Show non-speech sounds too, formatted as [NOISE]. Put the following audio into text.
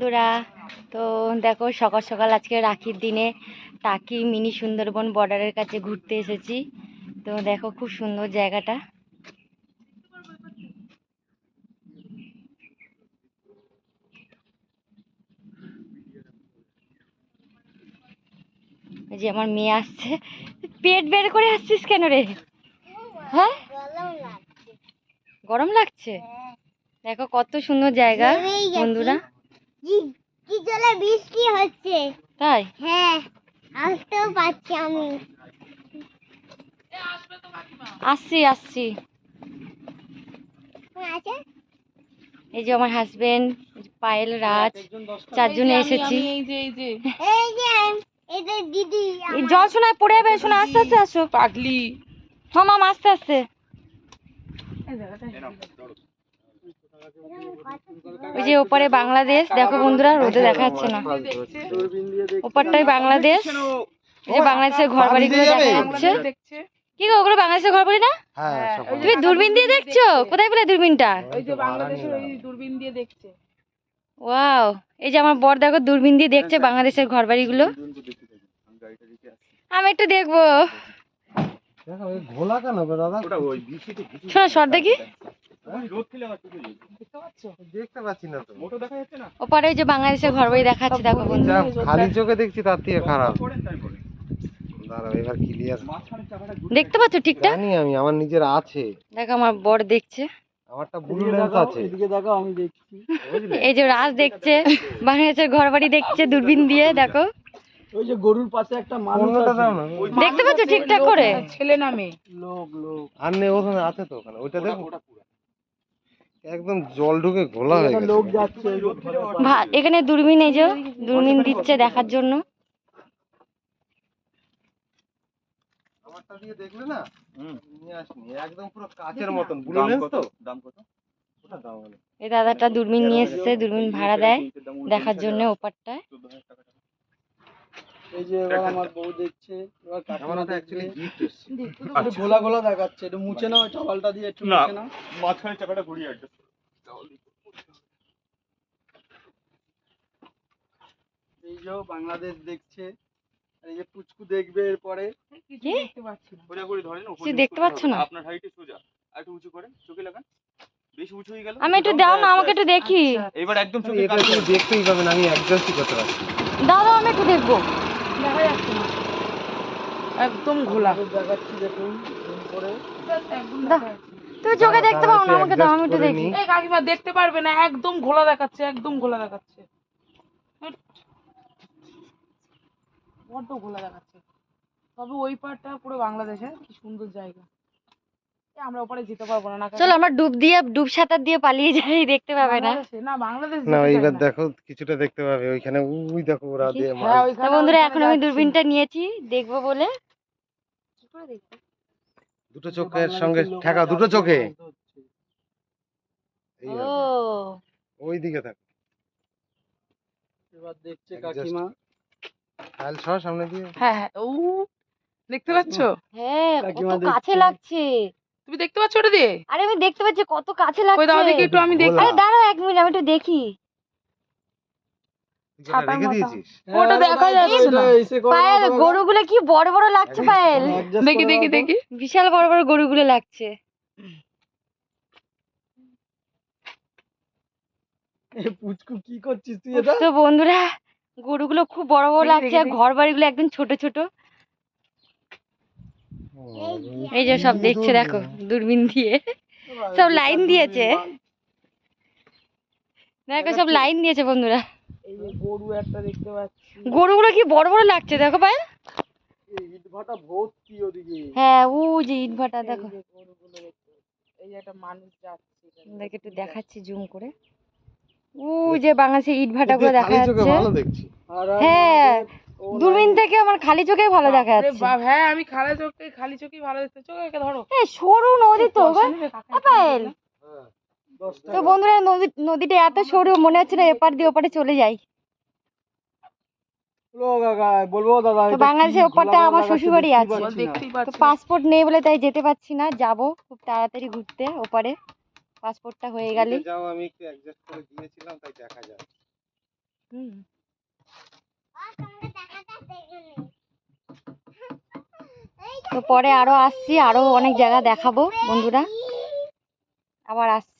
বন্ধুরা তো দেখো সকাল সকাল আজকে রাখির দিনে টাকি মিনি সুন্দরবন বর্ডারের কাছে ঘুরতে এসেছি। তো দেখো খুব সুন্দর জায়গাটা। যে আমার মেয়ে আসছে। পেট বের করে আসছিস কেন রে? হ্যাঁ? গরম লাগছে? দেখো কত সুন্দর জায়গা বন্ধুরা। কি জলে বৃষ্টি হচ্ছে? তাই? হ্যাঁ আসতেও পারছি আমি। আসছি আসছি। এই যে আমার হাজবেন্ড পায়েল রাজ চারজনে এসেছি। এই যে এই যে। দিদি এই জল শোনায় পড়ে যাবে শোনা আস্তে আস্তে আসো। পাগলি। হ্যাঁ মাম আস্তে আস্তে। ওই যে ওপারে বাংলাদেশ দেখো বন্ধুরা রোদে দেখা যাচ্ছে না। ওপারটাই বাংলাদেশ এই যে বাংলাদেশের ঘর বাড়িগুলো দেখা যাচ্ছে। কি গো ওগুলো বাংলাদেশের ঘর বাড়ি না তুমি দূরবীন দিয়ে দেখছ? কোথায় পেলে দূরবীনটা? ওই যে বাংলাদেশের দূরবীন দিয়ে দেখছে। ওয়াও এই যে আমার বর দেখো দূরবীন দিয়ে দেখছে বাংলাদেশের ঘর বাড়িগুলো আমি একটু দেখব। ঘোলা কেন গো শর্ট দেখি। তো। ওপারে ওই যে বাংলাদেশের ঘর বাড়ি দেখাচ্ছে দেখো বন্ধু। খালি চোখে দেখছি তার থেকে খারাপ। দেখতে পাচ্ছ ঠিকঠাক জানি আমি আমার নিজের আছে। দেখো আমার বর দেখছে। আমারটা ব্লু লেন্স আছে। এই যে রাজ দেখছে বাংলাদেশের ঘর বাড়ি দেখছে দূরবীন দিয়ে দেখো। ওই যে গরুর পাশে একটা মানুষ দেখতে পাচ্ছ ঠিকঠাক করে? ছেলে না মেয়ে। লোক লোক। আর ওখানে আছে তো ওখানে। ওইটা দেখো। একদম জল ঢুকে ঘোলা হয়ে গেছে। লোক যাচ্ছে। এখানে দূরবীন এই যে দূরবীন দিচ্ছে দেখার জন্য। আমারটা দিয়ে দেখলে না নিয়ে আসনি একদম পুরো কাচের মতন। ব্লু তো দাম হলো। এই দাদাটা দূরবীন নিয়ে এসছে দূরবীন ভাড়া দেয় দেখার জন্য ওপারটায়। এই যে এবার আমার বউ দেখছে এবার আমার কাকিমা দেখছে। অ্যাকচুয়ালি গিফট এসেছে একটু ঘোলা ঘোলা দেখাচ্ছে একটু মুছে নাও চপালটা দিয়ে একটু মুছে নাও। মাঝখানে চাকাটা ঘুরিয়ে এই যে বাংলাদেশ দেখছে এই যে পুচকু দেখবে এরপরে। কিছু? দেখতে পাচ্ছি না। সোজা করে ধরেন উপর কিছু দেখতে করে পাচ্ছ না? আপনার হাইটে সোজা আর একটু উঁচু করেন চোখে লাগান। বেশি উঁচু হয়ে গেল। আমি একটু দাও না আমাকে একটু দেখি। এবার একদম চোখে কাজ দেখতেই পাবেন আমি অ্যাডজাস্টই করতে পারছি দাও দাও আমি একটু দেখব। দেখা যাচ্ছে না। একদম ঘোলা। দেখাচ্ছি দেখুন করে। তুমি চোখে দেখতে পাও না আমাকে দাও আমি একটু দেখি। এই কাকিমা দেখতে পারবে না একদম ঘোলা দেখাচ্ছে একদম ঘোলা দেখাচ্ছে। বড্ড ঘোলা দেখাচ্ছে। তবে ওই পারটা পুরো বাংলাদেশের কি সুন্দর জায়গা। আমরা ওপারে যেতে পারব না না চলো আমরা ডুব দিয়ে ডুব সাঁতার দিয়ে পালিয়ে যাই [LAUGHS] দেখতে পাবে না। না বাংলাদেশ না এইবার দেখো কিছুটা দেখতে পাবে ওইখানে ওই দেখো ওরা দিয়ে হ্যাঁ, তো বন্ধুরা এখন আমি দূরবীনটা নিয়েছি দেখব বলে। কি করে দেখব? দুটো চোখের সঙ্গে ঠেকা দুটো চোখে। বলতে হচ্ছে। এইভাবে। ও। ওই দিকে থাকো। এবার দেখছে কাকিমা। ফাইল সহ সামনে দিয়ে। হ্যাঁ হ্যাঁ ও দেখতে পাচ্ছো? হ্যাঁ কত কাছে লাগছে। তুমি দেখতে পাচ্ছো ওটা দিয়ে? আরে আমি দেখতে পাচ্ছি কত কাছে লাগছে ওই দাও দেখি একটু আমি দেখি আরে দাঁড়াও এক মিনিট আমি একটু দেখি। ওটা হ্যাঁ, দেখা যাচ্ছে না। এসে করো না পায়েল গরুগুলো কি বড় বড় লাগছে পায়েল? দেখি দেখি দেখি। বিশাল বড় বড় গরুগুলো লাগছে। পুচকু কি করছিস তুই এটা? তো বন্ধুরা গরুগুলো খুব বড় বড় লাগছে আর ঘর বাড়িগুলো একদম ছোট ছোট। এই যে সব দেখছে দেখো দূরবীন দিয়ে। [LAUGHS] সব লাইন দিয়েছে। দেখো সব লাইন দিয়েছে বন্ধুরা। গরু একটা দেখতে পাচ্ছি গরুগুলো কি বড় বড় লাগছে দেখো ভর্তি ওদিকে। হ্যাঁ ও যে ইট ভাটা দেখো। এই একটা মানুষ যাচ্ছে দেখে একটু দেখাচ্ছি জুম করে। ও যে বাংলাদেশের ইট ভাটাগুলো দেখা যাচ্ছে। ভালো দেখছি। আর আর হ্যাঁ খালি চোখেই ভালো দেখা যাচ্ছে। হ্যাঁ আমি খালি চোখে খালি চোখেই ভালো দেখতে চোখে ধরো। এ সরু নদী তো দশ তো বন্ধুরা নদী নদীটা এত সরু মনে হচ্ছে না এপার দিয়ে ওপারে চলে যাই। বলব দাদা তো বাংলাদেশের ওপারটা আমার লাগাচ্ছে শ্বশুর বাড়ি দেখতেই আছে। তো পাসপোর্ট নেই বলে তাই যেতে পারছি না যাব খুব তাড়াতাড়ি ঘুরতে ওপারে। পাসপোর্টটা হয়ে গেলে যাও আমি একটু অ্যাডজাস্ট করে দিয়েছিলাম তাই দেখা যায় হুম আর তোমাকে দেখাতে আসছে এখানে। এই যে তো পরে আরও আসছি আরও অনেক জায়গা দেখাবো বন্ধুরা। আবার আসছি।